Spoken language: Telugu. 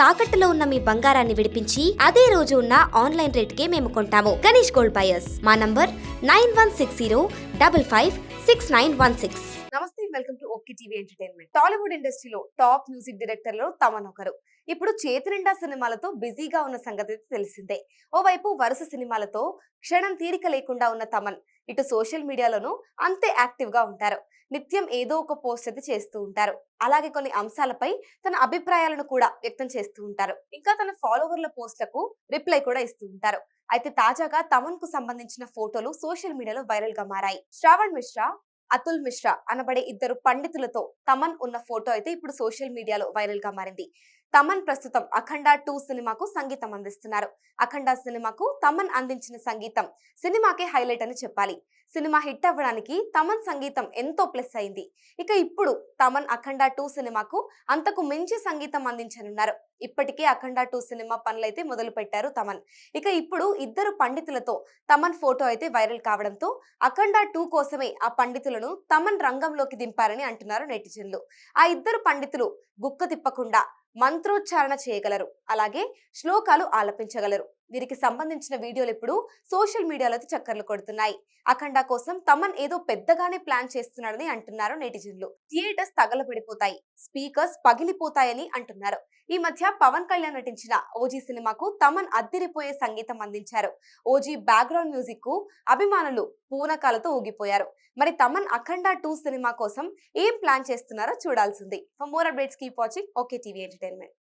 తాకట్టులో ఉన్న మీ బంగారాన్ని విడిపించి అదే రోజు ఉన్న ఆన్లైన్ రేట్కే మేము కొంటాము. Ganesh gold buyers. మా number nine one six zero double five six nine one six. నమస్తే welcome to okay TV entertainment. Tollywood ఇండస్ట్రీలో టాప్ మ్యూజిక్ డైరెక్టర్లో తమనొకరు ఒకరు. ఇప్పుడు చేతి నిండా సినిమాలతో బిజీగా ఉన్న సంగతి తెలిసిందే. ఓవైపు వరుస సినిమాలతో క్షణం తీరిక లేకుండా ఉన్న తమన్ ఇటు సోషల్ మీడియాలోనూ అంతే యాక్టివ్గా ఉంటారు. నిత్యం ఏదో ఒక పోస్ట్ అయితే చేస్తూ ఉంటారు. అలాగే కొన్ని అంశాలపై తన అభిప్రాయాలను కూడా వ్యక్తం చేస్తూ ఉంటారు. ఇంకా తన ఫాలోవర్ల పోస్టులకు రిప్లై కూడా ఇస్తూ ఉంటారు. అయితే తాజాగా తమన్కు సంబంధించిన ఫోటోలు సోషల్ మీడియాలో వైరల్గా మారాయి. శ్రావణ్ మిశ్రా అతుల్ మిశ్రా అనబడే ఇద్దరు పండితులతో తమన్ ఉన్న ఫోటో అయితే ఇప్పుడు సోషల్ మీడియాలో వైరల్గా మారింది. తమన్ ప్రస్తుతం అఖండ టూ సినిమాకు సంగీతం అందిస్తున్నారు. అఖండ సినిమాకు తమన్ అందించిన సంగీతం సినిమాకే హైలైట్ అని చెప్పాలి. సినిమా హిట్ అవ్వడానికి తమన్ సంగీతం ఎంతో ప్లస్ అయింది. ఇక ఇప్పుడు తమన్ అఖండ టూ సినిమాకు అంతకు మించి సంగీతం అందించనున్నారు. ఇప్పటికే అఖండ టూ సినిమా పనులైతే మొదలు పెట్టారు తమన్. ఇక ఇప్పుడు ఇద్దరు పండితులతో తమన్ ఫోటో అయితే వైరల్ కావడంతో అఖండ టూ కోసమే ఆ పండితులను తమన్ రంగంలోకి దింపారని అంటున్నారు నెటిజన్లు. ఆ ఇద్దరు పండితులు గుక్క తిప్పకుండా మంత్రోచ్చారణ చేయగలరు. అలాగే శ్లోకాలు ఆలపించగలరు. వీరికి సంబంధించిన వీడియోలు ఇప్పుడు సోషల్ మీడియాలో చక్కర్లు కొడుతున్నాయి. అఖండ కోసం తమన్ ఏదో పెద్దగానే ప్లాన్ చేస్తున్నాడని అంటున్నారు నెటిజన్లు. థియేటర్స్ తగలబడిపోతాయి. స్పీకర్స్ పగిలిపోతాయని అంటున్నారు. ఈ మధ్య పవన్ కళ్యాణ్ నటించిన ఓజీ సినిమాకు తమన్ అద్దెరిపోయే సంగీతం అందించారు. ఓజీ బ్యాక్గ్రౌండ్ మ్యూజిక్కు అభిమానులు పూనకాలతో ఊగిపోయారు. మరి తమన్ అఖండ టూ సినిమా కోసం ఏం ప్లాన్ చేస్తున్నారో చూడాల్సింది. For more updates keep watching okay TV entertainment.